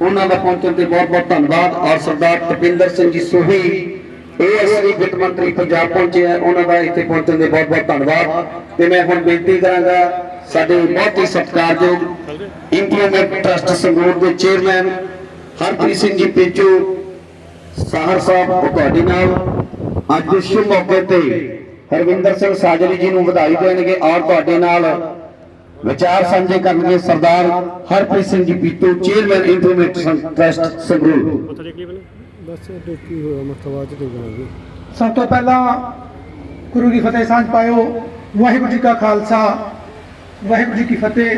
ਉਹਨਾਂ ਦਾ ਪਹੁੰਚਣ ਤੇ ਬਹੁਤ ਬਹੁਤ ਧੰਨਵਾਦ। ਔਰ ਸਰਦਾਰ ਤਪਿੰਦਰ ਸਿੰਘ ਜੀ ਸੋਹੀ ਏਐਸਡੀ ਵਿੱਤ ਮੰਤਰੀ ਪੰਜਾਬ ਪਹੁੰਚੇ ਆ, ਉਹਨਾਂ ਦਾ ਇੱਥੇ ਪਹੁੰਚਣ ਦੇ ਬਹੁਤ ਬਹੁਤ ਧੰਨਵਾਦ। ਤੇ ਮੈਂ ਹੁਣ ਬੇਨਤੀ ਕਰਾਂਗਾ, ਸਾਡੇ ਬਹੁਤ ਹੀ ਸਤਿਕਾਰਯੋਗ ਇੰਪਲੀਮੈਂਟ ਟਰਸਟ ਸੰਗਰੂਰ ਦੇ ਚੇਅਰਮੈਨ ਹਰਪ੍ਰੀਤ ਸਿੰਘ ਜੀ ਪੇਚੂ ਸਾਹਰ ਸਾਹਿਬ, ਉਹ ਤੁਹਾਡੇ ਨਾਲ। ਅੱਜ ਇਸ ਸ਼ੁਭ ਮੌਕੇ ਤੇ ਹਰਵਿੰਦਰ ਸਿੰਘ ਸਾਜਲੀ ਜੀ ਨੂੰ ਵਧਾਈ ਦੇਣਗੇ, ਔਰ ਤੁਹਾਡੇ ਨਾਲ ਵਿਚਾਰ ਸਾਂਝੇ ਕਰਨਗੇ Sardar Harpreet Singh ji Pitu chairman implement trust Sangrur. ਬਸ ਡੇਕੀ ਹੋਇਆ ਮਸਤਵਾ ਚ ਦੇਖਾਂਗੇ ਸਭ ਤੋਂ ਪਹਿਲਾਂ ਗੁਰੂ ਦੀ ਫਤਿਹ ਸਾਂਝ ਪਾਇਓ। ਵਾਹਿਗੁਰੂ ਜੀ ਕਾ ਖਾਲਸਾ, ਵਾਹਿਗੁਰੂ ਜੀ ਕੀ ਫਤਿਹ।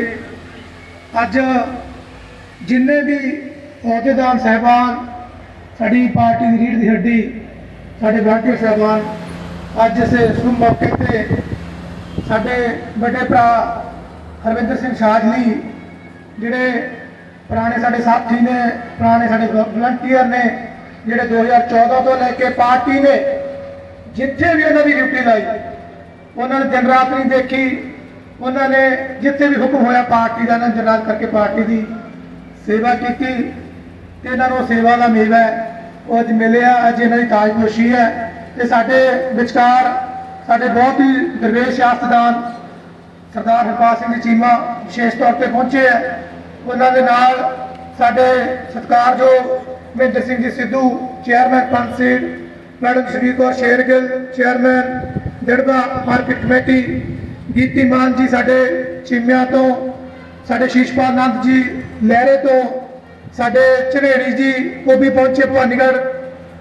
ਅੱਜ ਜਿੰਨੇ ਵੀ ਅਹੁਦੇਦਾਰ ਸਹਿਬਾਨ, ਸਾਡੀ ਪਾਰਟੀ ਦੀ ਰੀੜ ਦੀ ਹੱਡੀ, ਸਾਡੇ ਵਲੰਟੀਅਰ ਸਹਿਬਾਨ, ਅੱਜ ਇਸ ਮੌਕੇ ਤੇ ਸਾਡੇ ਵੱਡੇ ਭਰਾ ਹਰਵਿੰਦਰ ਸਿੰਘ ਸ਼ਾਜਲੀ ਜਿਹੜੇ ਪੁਰਾਣੇ ਸਾਡੇ ਸਾਥੀ ਨੇ, ਪੁਰਾਣੇ ਸਾਡੇ ਵਲੰਟੀਅਰ ਨੇ, ਜਿਹੜੇ 2014 ਤੋਂ ਲੈ ਕੇ ਪਾਰਟੀ ਨੇ, ਜਿੱਥੇ ਵੀ ਉਹਨਾਂ ਦੀ ਡਿਊਟੀ ਲਾਈ, ਉਹਨਾਂ ਨੇ ਦਿਨ ਰਾਤ ਨਹੀਂ ਦੇਖੀ, ਉਹਨਾਂ ਨੇ ਜਿੱਥੇ ਵੀ ਹੁਕਮ ਹੋਇਆ ਪਾਰਟੀ ਦਾ, ਉਹਨਾਂ ਨੇ ਕਰਕੇ ਪਾਰਟੀ ਦੀ ਸੇਵਾ ਕੀਤੀ ਤੇ ਇਹਨਾਂ ਨੂੰ ਸੇਵਾ ਦਾ ਮੇਵਾ ਉਹ ਅੱਜ ਮਿਲਿਆ, ਅੱਜ ਇਹਨਾਂ ਦੀ ਤਾਜਪੋਸ਼ੀ ਹੈ ਤੇ ਸਾਡੇ ਵਿਚਕਾਰ ਸਾਡੇ ਬਹੁਤ ਹੀ ਦਰਵੇਸ਼ ਸਿਆਸਤਦਾਨ ਸਰਦਾਰ ਹਰਪਾਲ ਸਿੰਘ ਜੀ ਚੀਮਾ ਵਿਸ਼ੇਸ਼ ਤੌਰ ਤੇ ਪਹੁੰਚੇ ਹੈ। ਉਹਨਾਂ ਦੇ ਨਾਲ ਸਾਡੇ ਸਤਿਕਾਰਯੋਗ ਮਹਿੰਦਰ ਸਿੰਘ ਜੀ ਸਿੱਧੂ ਚੇਅਰਮੈਨ ਪੰਚ seat madam Shri Kaur Shergill chairman Dirba market committee Geeti Maan ji ਸਾਡੇ ਚੀਮਿਆਂ ਤੋਂ, ਸਾਡੇ ਸ਼ੀਸ਼ਪਾਲ ਨੰਦ ਜੀ ਲਹਿਰੇ ਤੋਂ, ਸਾਡੇ ਝਨੇੜੀ ਜੀ ਉਹ ਵੀ ਪਹੁੰਚੇ ਭਵਾਨੀਗੜ੍ਹ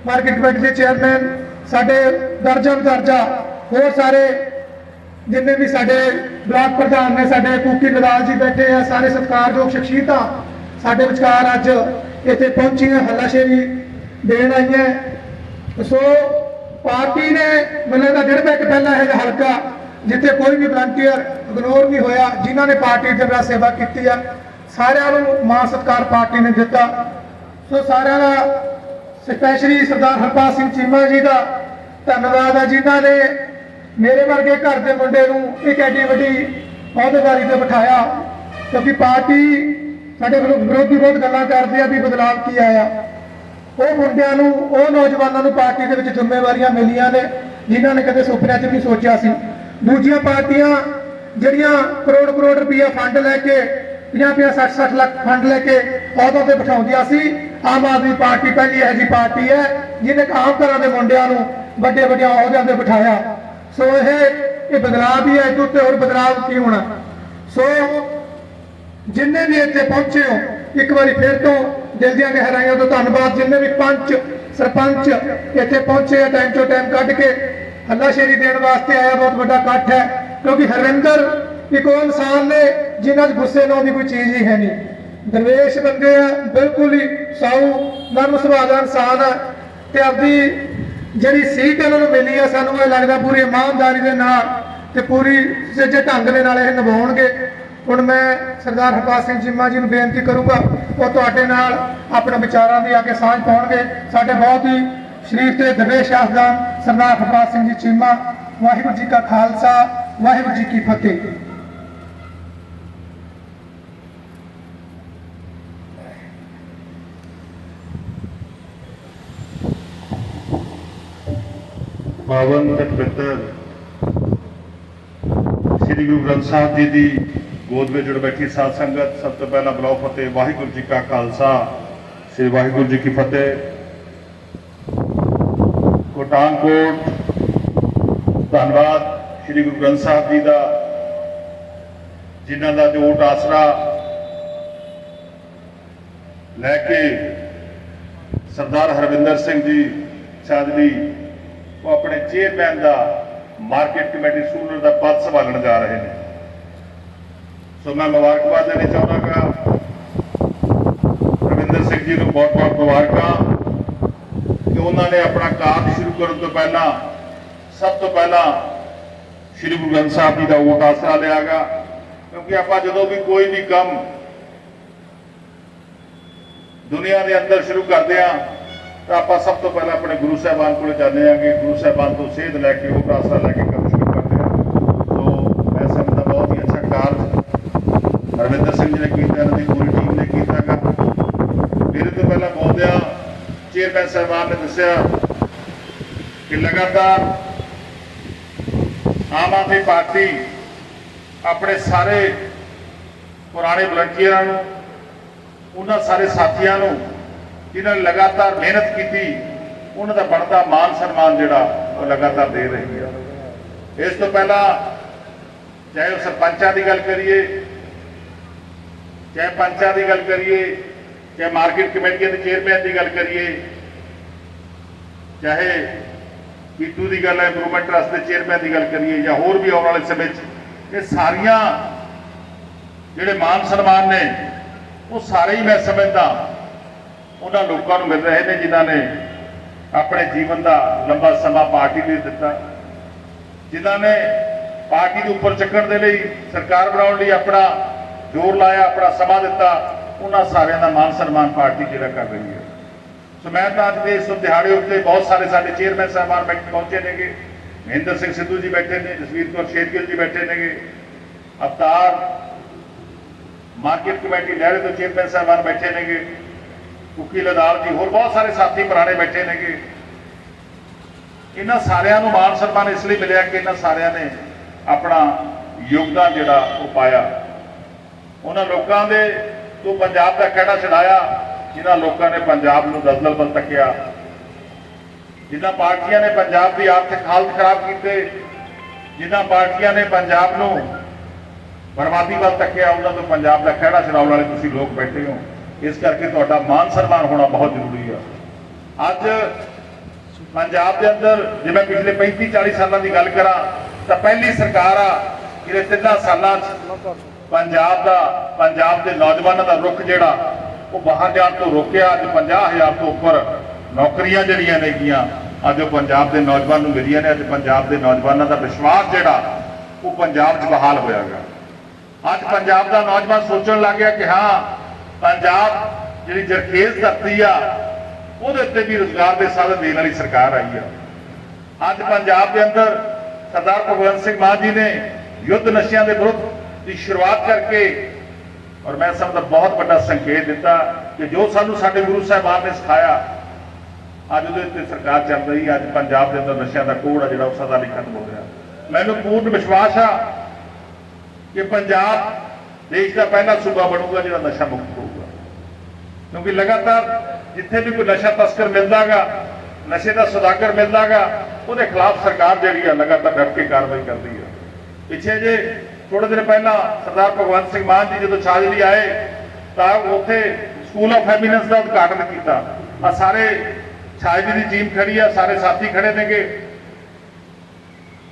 ਮਾਰਕੀਟ ਕਮੇਟੀ ਦੇ ਚੇਅਰਮੈਨ ਸਾਡੇ ਦਰਜਨ ਦਰਜਾ ਹੋਰ ਸਾਰੇ ਜਿੰਨੇ ਵੀ ਸਾਡੇ ਬਲਾਕ ਪ੍ਰਧਾਨ ਨੇ, ਸਾਡੇ ਕੂਕੀ ਨਵਾਜ਼ ਜੀ ਬੈਠੇ ਆ, ਸਾਰੇ ਸਤਿਕਾਰਯੋਗ ਸ਼ਖਸੀਅਤਾਂ, ਸਾਡੇ ਵਿਚਕਾਰ ਅੱਜ ਇੱਥੇ ਪਹੁੰਚੀਆਂ ਹੱਲਾਸ਼ੇਰੀ ਦੇਣ ਆਈਆਂ। ਸੋ ਪਾਰਟੀ ਨੇ ਮੈਨੂੰ ਦਾ ਜਿਹੜਾ ਇੱਕ ਪਹਿਲਾਂ ਇਹ ਹਲਕਾ, ਜਿੱਥੇ ਕੋਈ ਵੀ ਵਲੰਟੀਅਰ ਇਗਨੋਰ ਨਹੀਂ ਹੋਇਆ, ਜਿਨ੍ਹਾਂ ਨੇ ਪਾਰਟੀ ਦੇ ਨਾਲ ਸੇਵਾ ਕੀਤੀ ਆ, ਸਾਰਿਆਂ ਨੂੰ ਮਾਨ ਸਤਿਕਾਰ ਪਾਰਟੀ ਨੇ ਦਿੱਤਾ। ਸੋ ਸਾਰਿਆਂ ਦਾ ਸਪੈਸ਼ਲੀ ਸਰਦਾਰ ਹਰਪਾਲ ਸਿੰਘ ਚੀਮਾ ਜੀ ਦਾ ਧੰਨਵਾਦ ਹੈ ਜਿਨ੍ਹਾਂ ਨੇ ਮੇਰੇ ਵਰਗੇ ਘਰ ਦੇ ਮੁੰਡੇ ਨੂੰ ਇੱਕ ਐਡੀ ਵੱਡੀ ਅਹੁਦੇਦਾਰੀ ਤੇ ਬਿਠਾਇਆ, ਕਿਉਂਕਿ ਪਾਰਟੀ ਸਾਡੇ ਵਿਰੋਧੀ ਬਹੁਤ ਗੱਲਾਂ ਕਰਦੀ ਆ ਵੀ ਬਦਲਾਵ ਕੀ ਆਇਆ। ਉਹ ਮੁੰਡਿਆਂ ਨੂੰ, ਉਹ ਨੌਜਵਾਨਾਂ ਨੂੰ ਪਾਰਟੀ ਦੇ ਵਿੱਚ ਜ਼ਿੰਮੇਵਾਰੀਆਂ ਮਿਲੀਆਂ ਨੇ, ਜਿਨ੍ਹਾਂ ਨੇ ਕਦੇ ਸੁਪਨਿਆਂ 'ਚ ਵੀ ਨਹੀਂ ਸੋਚਿਆ ਸੀ। ਦੂਜੀਆਂ ਪਾਰਟੀਆਂ ਜਿਹੜੀਆਂ ਕਰੋੜ ਕਰੋੜ ਰੁਪਈਆ ਫੰਡ ਲੈ ਕੇ 50 50 60 60 ਲੱਖ ਫੰਡ ਲੈ ਕੇ ਅਹੁਦਿਆਂ ਤੇ ਬਿਠਾਉਂਦੀਆਂ ਸੀ, ਆਮ ਆਦਮੀ ਪਾਰਟੀ ਪਹਿਲੀ ਇਹੋ ਜਿਹੀ ਪਾਰਟੀ ਹੈ, ਜਿਹਨੇ ਆਮ ਘਰਾਂ ਦੇ ਮੁੰਡਿਆਂ ਨੂੰ ਵੱਡੇ ਵੱਡੇ ਅਹੁਦਿਆਂ ਤੇ ਬਿਠਾਇਆ। ਸੋ ਇਹ ਇਹ ਬਦਲਾਅ ਵੀ ਹੈ ਇਹ ਉੱਤੇ ਹੋਰ ਬਦਲਾਅ ਕੀ ਹੋਣਾ? ਸੋ ਜਿੰਨੇ ਵੀ ਇੱਥੇ ਪਹੁੰਚੇ ਹੋ, ਇੱਕ ਵਾਰੀ ਫਿਰ ਤੋਂ ਦਿਲ ਦੀਆਂ ਗਹਿਰਾਈਆਂ ਤੋਂ ਧੰਨਵਾਦ, ਜਿੰਨੇ ਵੀ ਪੰਚ, ਸਰਪੰਚ ਇੱਥੇ ਪਹੁੰਚੇ ਆ ਟਾਈਮ ਤੋਂ ਟਾਈਮ ਕੱਢ ਕੇ ਹੱਲਾਸ਼ੇਰੀ ਦੇਣ ਵਾਸਤੇ ਆਇਆ, ਬਹੁਤ ਵੱਡਾ ਇਕੱਠ ਹੈ, ਕਿਉਂਕਿ ਹਰਿੰਦਰ ਇੱਕ ਉਹ ਇਨਸਾਨ ਨੇ ਜਿਨ੍ਹਾਂ 'ਚ ਗੁੱਸੇ ਨਾਲ ਦੀ ਕੋਈ ਚੀਜ਼ ਹੀ ਹੈ ਨਹੀਂ। ਦਰਵੇਸ਼ ਬੰਦੇ ਆ, ਬਿਲਕੁਲ ਹੀ ਸਾਊ, ਨਰਮ ਸੁਭਾਅ ਦਾ ਇਨਸਾਨ ਹੈ ਤੇ ਆਪਦੀ ਜਿਹੜੀ ਸੀਟ ਇਹਨਾਂ ਨੂੰ ਮਿਲੀ ਆ, ਸਾਨੂੰ ਇਹ ਲੱਗਦਾ ਪੂਰੀ ਇਮਾਨਦਾਰੀ ਦੇ ਨਾਲ ਤੇ ਪੂਰੀ ਸੱਚੇ ਢੰਗ ਦੇ ਨਾਲ ਇਹ ਨਿਭਾਉਣਗੇ। ਹੁਣ ਮੈਂ ਸਰਦਾਰ ਹਰਪਾਲ ਸਿੰਘ ਚੀਮਾ ਜੀ ਨੂੰ ਬੇਨਤੀ ਕਰੂੰਗਾ, ਉਹ ਤੁਹਾਡੇ ਨਾਲ ਆਪਣੇ ਵਿਚਾਰਾਂ ਦੀ ਆ ਕੇ ਸਾਂਝ ਪਾਉਣਗੇ। ਸਾਡੇ ਬਹੁਤ ਹੀ ਸ਼ਰੀਫ ਤੇ ਦਰਵੇਸ਼ ਸ਼ਾਹਦਾਨ ਸਰਦਾਰ ਹਰਪਾਲ ਸਿੰਘ ਜੀ ਚੀਮਾ, ਵਾਹਿਗੁਰੂ ਜੀ ਕਾ ਖਾਲਸਾ, ਵਾਹਿਗੁਰੂ ਜੀ ਕੀ ਫਤਿਹ। ਪਾਵਨ ਤੇ ਪਵਿੱਤਰ ਸ੍ਰੀ ਗੁਰੂ ਗ੍ਰੰਥ ਸਾਹਿਬ ਜੀ ਦੀ ਗੋਦ ਵਿੱਚ ਜੁੜ ਬੈਠੀ ਸਾਧ ਸੰਗਤ, ਸਭ ਤੋਂ ਪਹਿਲਾਂ ਬਲਾਉ ਫਤਿਹ, ਵਾਹਿਗੁਰੂ ਜੀ ਕਾ ਖਾਲਸਾ, ਸ੍ਰੀ ਵਾਹਿਗੁਰੂ ਜੀ ਕੀ ਫਤਿਹ। ਕੋਟਾਂਕੋਟ ਧੰਨਵਾਦ ਸ੍ਰੀ ਗੁਰੂ ਗ੍ਰੰਥ ਸਾਹਿਬ ਜੀ ਦਾ, ਜਿਨ੍ਹਾਂ ਦਾ ਜੋਟ ਆਸਰਾ ਲੈ ਕੇ ਸਰਦਾਰ ਹਰਵਿੰਦਰ ਸਿੰਘ ਜੀ ਸਾਧਵੀ ਉਹ ਆਪਣੇ ਚੇਅਰਮੈਨ ਦਾ ਮਾਰਕੀਟ ਕਮੇਟੀ ਸੂਲਰ ਦਾ ਪਦ ਸੰਭਾਲਣ ਜਾ ਰਹੇ ਨੇ। ਸੋ ਮੈਂ ਮੁਬਾਰਕਬਾਦ ਦੇਣੀ ਚਾਹਾਂਗਾ ਰਵਿੰਦਰ ਸਿੰਘ ਜੀ ਨੂੰ ਬਹੁਤ ਬਹੁਤ ਮੁਬਾਰਕਾਂ। ਕਿ ਉਹਨਾਂ ਨੇ ਆਪਣਾ ਕਾਰਜ ਸ਼ੁਰੂ ਕਰਨ ਤੋਂ ਪਹਿਲਾਂ, ਸਭ ਤੋਂ ਪਹਿਲਾਂ ਸ੍ਰੀ ਗੁਰੂ ਗ੍ਰੰਥ ਸਾਹਿਬ ਜੀ ਦਾ ਓਟ ਆਸਰਾ ਲਿਆਗਾ ਕਿਉਂਕਿ ਆਪਾਂ ਜਦੋਂ ਵੀ ਕੋਈ ਵੀ ਕੰਮ ਦੁਨੀਆ ਦੇ ਅੰਦਰ ਸ਼ੁਰੂ ਕਰਦੇ ਆ ਤਾਂ ਆਪਾਂ ਸਭ ਤੋਂ ਪਹਿਲਾਂ ਆਪਣੇ ਗੁਰੂ ਸਾਹਿਬਾਨ ਕੋਲ ਜਾਂਦੇ ਆ ਕਿ ਗੁਰੂ ਸਾਹਿਬਾਨ ਤੋਂ ਸੇਧ ਲੈ ਕੇ ਉਹ ਆਸਰਾ ਲੈ ਕੇ ਕੰਮ ਸ਼ੁਰੂ ਕਰਦੇ ਆ ਸੋ ਮੈਂ ਸਮਝਦਾ ਬਹੁਤ ਹੀ ਅੱਛਾ ਕਾਰਜ ਹਰਵਿੰਦਰ ਸਿੰਘ ਜੀ ਨੇ ਕੀਤਾ, ਇਹਨਾਂ ਦੀ ਪੂਰੀ ਟੀਮ ਨੇ ਕੀਤਾ ਗਾ ਮੇਰੇ ਤੋਂ ਪਹਿਲਾਂ ਬੋਲਦਿਆਂ ਚੇਅਰਮੈਨ ਸਾਹਿਬਾਨ ਨੇ ਦੱਸਿਆ ਕਿ ਲਗਾਤਾਰ ਆਮ ਆਦਮੀ ਪਾਰਟੀ ਆਪਣੇ ਸਾਰੇ ਪੁਰਾਣੇ ਵਲੰਟੀਅਰਾਂ ਨੂੰ, ਉਹਨਾਂ ਸਾਰੇ ਸਾਥੀਆਂ ਨੂੰ ਜਿਨ੍ਹਾਂ ਨੇ ਲਗਾਤਾਰ ਮਿਹਨਤ ਕੀਤੀ, ਉਹਨਾਂ ਦਾ ਬਣਦਾ ਮਾਨ ਸਨਮਾਨ ਜਿਹੜਾ ਉਹ ਲਗਾਤਾਰ ਦੇ ਰਹੀ ਆ ਇਸ ਤੋਂ ਪਹਿਲਾਂ ਚਾਹੇ ਉਹ ਸਰਪੰਚਾਂ ਦੀ ਗੱਲ ਕਰੀਏ, ਚਾਹੇ ਪੰਚਾਂ ਦੀ ਗੱਲ ਕਰੀਏ, ਚਾਹੇ ਮਾਰਕੀਟ ਕਮੇਟੀਆਂ ਦੇ ਚੇਅਰਮੈਨ ਦੀ ਗੱਲ ਕਰੀਏ, ਚਾਹੇ ਕੀਟੂ ਦੀ ਗੱਲ ਹੈ ਇੰਪਰੂਵਮੈਂਟ ਟਰਸਟ ਦੇ ਚੇਅਰਮੈਨ ਦੀ ਗੱਲ ਕਰੀਏ ਜਾਂ ਹੋਰ ਵੀ ਆਉਣ ਵਾਲੇ ਸਮੇਂ 'ਚ, ਇਹ ਸਾਰੀਆਂ ਜਿਹੜੇ ਮਾਨ ਸਨਮਾਨ ਨੇ, ਉਹ ਸਾਰੇ ਹੀ ਮੈਂ ਸਮਝਦਾ ਉਹਨਾਂ ਲੋਕਾਂ ਨੂੰ ਮਿਲ ਰਹੇ ਨੇ ਜਿਨ੍ਹਾਂ ਨੇ ਆਪਣੇ ਜੀਵਨ ਦਾ ਲੰਬਾ ਸਮਾਂ ਪਾਰਟੀ ਲਈ ਦਿੱਤਾ। ਜਿਨ੍ਹਾਂ ਨੇ ਪਾਰਟੀ ਨੂੰ ਉੱਪਰ ਚੱਕਣ ਦੇ ਲਈ ਸਰਕਾਰ ਬਣਾਉਣ ਲਈ ਆਪਣਾ ਜ਼ੋਰ ਲਾਇਆ, ਆਪਣਾ ਸਮਾਂ ਦਿੱਤਾ, ਉਹਨਾਂ ਸਾਰਿਆਂ ਦਾ ਮਾਨ ਸਨਮਾਨ ਪਾਰਟੀ ਜਿਹੜਾ ਕਰ ਰਹੀ ਹੈ। ਸੋ ਮੈਂ ਤਾਂ ਅੱਜ ਦੇ ਇਸ ਦਿਹਾੜੇ ਉੱਤੇ ਬਹੁਤ ਸਾਰੇ ਸਾਡੇ ਚੇਅਰਮੈਨ ਸਾਹਿਬਾਨ ਬੈਠ ਪਹੁੰਚੇ ਨੇਗੇ। ਮਹਿੰਦਰ ਸਿੰਘ ਸਿੱਧੂ ਜੀ ਬੈਠੇ ਨੇ, ਜਸਵੀਰ ਕੌਰ ਸ਼ੇਰਗਿੱਲ ਜੀ ਬੈਠੇ ਨੇਗੇ। ਅਵਤਾਰ ਮਾਰਕੀਟ ਕਮੇਟੀ ਲਹਿਰੇ ਤੋਂ ਚੇਅਰਮੈਨ ਸਾਹਿਬਾਨ ਬੈਠੇ ਨੇਗੇ। ਕੁੱਕੀ ਲਦਾਲ ਜੀ, ਹੋਰ ਬਹੁਤ ਸਾਰੇ ਸਾਥੀ ਪੁਰਾਣੇ ਬੈਠੇ ਨੇਗੇ। ਇਹਨਾਂ ਸਾਰਿਆਂ ਨੂੰ ਮਾਨ ਸਨਮਾਨ ਇਸ ਲਈ ਮਿਲਿਆ ਕਿ ਇਹਨਾਂ ਸਾਰਿਆਂ ਨੇ ਆਪਣਾ ਯੋਗਦਾਨ ਜਿਹੜਾ ਉਹ ਪਾਇਆ। ਉਹਨਾਂ ਲੋਕਾਂ ਦੇ ਤੋਂ ਪੰਜਾਬ ਦਾ ਕਿਹੜਾ ਛਡਾਇਆ, ਜਿਨ੍ਹਾਂ ਲੋਕਾਂ ਨੇ ਪੰਜਾਬ ਨੂੰ ਦਲਦਲ ਵੱਲ ਤੱਕਿਆ। ਜਿਨ੍ਹਾਂ ਪਾਰਟੀਆਂ ਨੇ ਪੰਜਾਬ ਦੀ ਆਰਥਿਕ ਹਾਲਤ ਖਰਾਬ ਕੀਤੇ, ਜਿਨ੍ਹਾਂ ਪਾਰਟੀਆਂ ਨੇ ਪੰਜਾਬ ਨੂੰ ਬਰਬਾਦੀ ਵੱਲ ਤੱਕਿਆ, ਉਹਨਾਂ ਤੋਂ ਪੰਜਾਬ ਦਾ ਖਹਿੜਾ ਛਡਾਉਣ ਵਾਲੇ ਤੁਸੀਂ ਲੋਕ ਬੈਠੇ ਹੋ। ਇਸ ਕਰਕੇ ਤੁਹਾਡਾ ਮਾਨ ਸਨਮਾਨ ਹੋਣਾ ਬਹੁਤ ਜ਼ਰੂਰੀ ਆ। ਅੱਜ ਪੰਜਾਬ ਦੇ ਅੰਦਰ ਜੇ ਮੈਂ ਪਿਛਲੇ 35 40 ਸਾਲਾਂ ਦੀ ਗੱਲ ਕਰਾਂ, ਤਾਂ ਪਹਿਲੀ ਸਰਕਾਰ ਆ ਜਿਹੜੇ ਤਿੰਨਾਂ ਸਾਲਾਂ 'ਚ ਪੰਜਾਬ ਦਾ, ਪੰਜਾਬ ਦੇ ਨੌਜਵਾਨਾਂ ਦਾ ਰੁਖ ਜਿਹੜਾ, ਉਹ ਬਾਹਰ ਜਾਣ ਤੋਂ ਰੋਕਿਆ, ਅੱਜ 50000 ਤੋਂ ਉੱਪਰ ਨੌਕਰੀਆਂ ਜਿਹੜੀਆਂ ਨੇਗੀਆਂ ਅੱਜ ਉਹ ਪੰਜਾਬ ਦੇ ਨੌਜਵਾਨ ਨੂੰ ਮਿਲੀਆਂ ਨੇ, ਅੱਜ ਪੰਜਾਬ ਦੇ ਨੌਜਵਾਨਾਂ ਦਾ ਵਿਸ਼ਵਾਸ ਜਿਹੜਾ, ਉਹ ਪੰਜਾਬ 'ਚ ਬਹਾਲ ਹੋਇਆਗਾ ਅੱਜ ਪੰਜਾਬ ਦਾ ਨੌਜਵਾਨ ਸੋਚਣ ਲੱਗ ਗਿਆ ਕਿ ਹਾਂ ਪੰਜਾਬ ਜਿਹੜੀ ਜਰਖੇਜ਼ ਧਰਤੀ ਆ, ਉਹਦੇ ਉੱਤੇ ਵੀ ਰੋਜ਼ਗਾਰ ਦੇ ਸਾਧਨ ਦੇਣ ਵਾਲੀ ਸਰਕਾਰ ਆਈ ਆ। ਅੱਜ ਪੰਜਾਬ ਦੇ ਅੰਦਰ ਸਰਦਾਰ ਭਗਵੰਤ ਸਿੰਘ ਮਾਨ ਜੀ ਨੇ ਯੁੱਧ ਨਸ਼ਿਆਂ ਦੇ ਵਿਰੁੱਧ ਦੀ ਸ਼ੁਰੂਆਤ ਕਰਕੇ, ਔਰ ਮੈਂ ਸਭ ਦਾ ਬਹੁਤ ਵੱਡਾ ਸੰਕੇਤ ਦਿੱਤਾ ਕਿ ਜੋ ਸਾਨੂੰ ਸਾਡੇ ਗੁਰੂ ਸਾਹਿਬਾਨ ਨੇ ਸਿਖਾਇਆ, ਅੱਜ ਉਹਦੇ ਉੱਤੇ ਸਰਕਾਰ ਚੱਲ ਰਹੀ ਹੈ ਅੱਜ ਪੰਜਾਬ ਦੇ ਅੰਦਰ ਨਸ਼ਿਆਂ ਦਾ ਕੋੜ ਆ ਜਿਹੜਾ ਉਹ ਸਦਾ ਲਈ ਖਤਮ ਹੋ ਰਿਹਾ। ਮੈਨੂੰ ਪੂਰਨ ਵਿਸ਼ਵਾਸ ਆ ਕਿ ਪੰਜਾਬ ਦੇਸ਼ ਦਾ ਪਹਿਲਾ ਸੂਬਾ ਬਣੂਗਾ ਜਿਹੜਾ ਨਸ਼ਾ ਮੁਕਤ ਹੋਊਗਾ। ਕਿਉਂਕਿ ਲਗਾਤਾਰ ਜਿੱਥੇ ਵੀ ਕੋਈ ਨਸ਼ਾ ਤਸਕਰ ਮਿਲਦਾਗਾ, ਨਸ਼ੇ ਦਾ ਸੁਦਾਗਰ ਮਿਲਦਾਗਾ, ਉਹਦੇ ਖਿਲਾਫ ਸਰਕਾਰ ਜਿਹੜੀ ਆ ਲਗਾਤਾਰ ਡਟ ਕੇ ਕਾਰਵਾਈ ਕਰਦੀ ਹੈ ਪਿੱਛੇ ਜੇ ਥੋੜੇ ਦਿਨ ਪਹਿਲਾਂ ਸਰਦਾਰ ਭਗਵੰਤ ਸਿੰਘ ਮਾਨ ਜੀ ਜਦੋਂ ਛਾਜਲੀ ਆਏ, ਤਾਂ ਉੱਥੇ ਸਕੂਲ ਆਫ ਹੈਪੀਨੈਸ ਦਾ ਉਦਘਾਟਨ ਕੀਤਾ। ਆ ਸਾਰੇ ਛਾਜਲੀ ਦੀ ਟੀਮ ਖੜੀ ਆ, ਸਾਰੇ ਸਾਥੀ ਖੜੇ ਨੇਗੇ।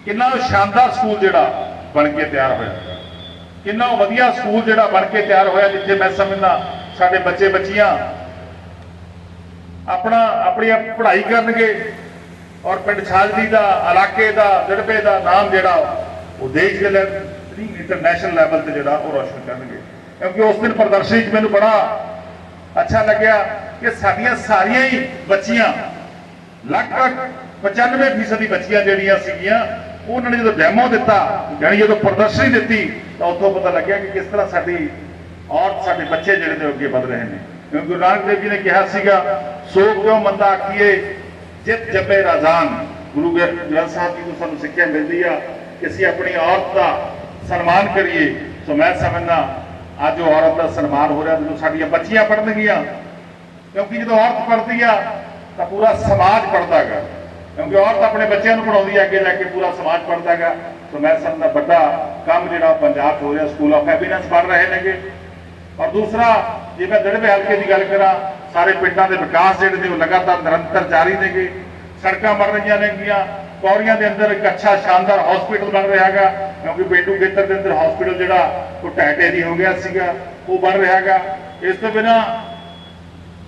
ਕਿੰਨਾ ਸ਼ਾਨਦਾਰ ਸਕੂਲ ਜਿਹੜਾ ਬਣ ਕੇ ਤਿਆਰ ਹੋਇਆ। ਕਿੰਨਾ ਵਧੀਆ ਸਕੂਲ ਜਿਹੜਾ ਬਣ ਕੇ ਤਿਆਰ ਹੋਇਆ, ਜਿੱਥੇ ਮੈਂ ਸਮਝਦਾ ਸਾਡੇ ਬੱਚੇ ਬੱਚੀਆਂ ਆਪਣਾ ਆਪਣੀ ਪੜ੍ਹਾਈ ਕਰਨਗੇ ਔਰ ਪਿੰਡ ਛਾਜਲੀ ਦਾ, ਇਲਾਕੇ ਦਾ, ਜੜਪੇ ਦਾ ਨਾਮ ਜਿਹੜਾ ਉਹ ਦੇਸ਼ ਦੇ ਲੈਵਲ ਇੰਟਰਨੈਸ਼ਨਲ ਲੈਵਲ ਤੇ ਜਿਹੜਾ ਉਹ ਰੋਸ਼ਨ ਕਰਨਗੇ। ਕਿਉਂਕਿ ਉਸ ਦਿਨ ਪ੍ਰਦਰਸ਼ਨੀ 'ਚ ਮੈਨੂੰ ਬੜਾ ਅੱਛਾ ਲੱਗਿਆ ਕਿ ਸਾਡੀਆਂ ਸਾਰੀਆਂ ਹੀ ਬੱਚੀਆਂ ਲਗਭਗ 95% ਦੀ ਬੱਚੀਆਂ ਜਿਹੜੀਆਂ ਸੀਗੀਆਂ, ਉਹਨਾਂ ਨੇ ਜਦੋਂ ਡੈਮੋ ਦਿੱਤਾ, ਯਾਨੀ ਜਦੋਂ ਪ੍ਰਦਰਸ਼ਨੀ ਦਿੱਤੀ, ਤਾਂ ਉੱਥੋਂ ਪਤਾ ਲੱਗਿਆ ਕਿ ਕਿਸ ਤਰ੍ਹਾਂ ਸਾਡੀ ਔਰਤ ਸਾਡੇ ਬੱਚੇ ਜਿਹੜੇ ਨੇ ਉਹ ਅੱਗੇ ਵਧ ਰਹੇ ਨੇ ਕਿਉਂਕਿ ਗੁਰੂ ਨਾਨਕ ਦੇਵ ਜੀ ਨੇ ਕਿਹਾ ਸੀਗਾ ਸੋ ਕਿਉ ਮੰਦਾ ਆਖੀਏ ਜਿਤ ਜਪੇ ਰਾਜ਼ਾਨ ਗੁਰੂ ਗ੍ਰ- ਗ੍ਰੰਥ ਸਾਹਿਬ ਜੀ ਤੋਂ ਸਾਨੂੰ ਸਿੱਖਿਆ ਮਿਲਦੀ ਆ ਕਿ ਅਸੀਂ ਆਪਣੀ ਔਰਤ ਦਾ ਸਨਮਾਨ ਕਰੀਏ ਸੋ ਮੈਂ ਸਮਝਦਾ ਅੱਜ ਉਹ ਔਰਤ ਦਾ ਸਨਮਾਨ ਹੋ ਰਿਹਾ ਜਦੋਂ ਸਾਡੀਆਂ ਬੱਚੀਆਂ ਪੜ੍ਹਨਗੀਆਂ ਕਿਉਂਕਿ ਜਦੋਂ ਔਰਤ ਪੜ੍ਹਦੀ ਆ ਤਾਂ ਪੂਰਾ ਸਮਾਜ ਪੜ੍ਹਦਾ ਹੈਗਾ ਕਿਉਂਕਿ ਔਰਤ ਆਪਣੇ ਬੱਚਿਆਂ ਨੂੰ ਪੜਾਉਂਦੀ ਹੈ ਅੱਗੇ ਜਾ ਕੇ ਪੂਰਾ ਸਮਾਜ ਪੜ੍ਹਦਾ ਹੈਗਾ ਸੋ ਮੈਂ ਸਮਝਦਾ ਵੱਡਾ ਕੰਮ ਜਿਹੜਾ ਉਹ ਪੰਜਾਬ 'ਚ ਹੋ ਰਿਹਾ ਸਕੂਲ ਆਫ ਹੈਪੀਨੈਸ ਪੜ੍ਹ ਰਹੇ ਨੇਗੇ ਔਰ ਦੂਸਰਾ, ਜੇ ਮੈਂ ਦੜਵੇ ਹਲਕੇ ਦੀ ਗੱਲ ਕਰਾਂ, ਸਾਰੇ ਪਿੰਡਾਂ ਦੇ ਵਿਕਾਸ ਜਿਹੜੇ ਨੇ ਉਹ ਲਗਾਤਾਰ ਨਿਰੰਤਰ ਜਾਰੀ ਨੇਗੇ ਸੜਕਾਂ ਬਣ ਰਹੀਆਂ ਨੇਗੀਆਂ ਕੌਰੀਆਂ ਦੇ ਅੰਦਰ ਇੱਕ ਅੱਛਾ, ਸ਼ਾਨਦਾਰ ਹਸਪੀਟਲ ਬਣ ਰਿਹਾ ਹੈਗਾ, ਕਿਉਂਕਿ ਪੇਂਡੂ ਖੇਤਰ ਦੇ ਅੰਦਰ ਹਸਪੀਟਲ ਜਿਹੜਾ, ਉਹ ਢਹਿ ਢੇਰੀ ਹੋ ਗਿਆ ਸੀਗਾ, ਉਹ ਬਣ ਰਿਹਾ ਹੈਗਾ। ਇਸ ਤੋਂ ਬਿਨਾਂ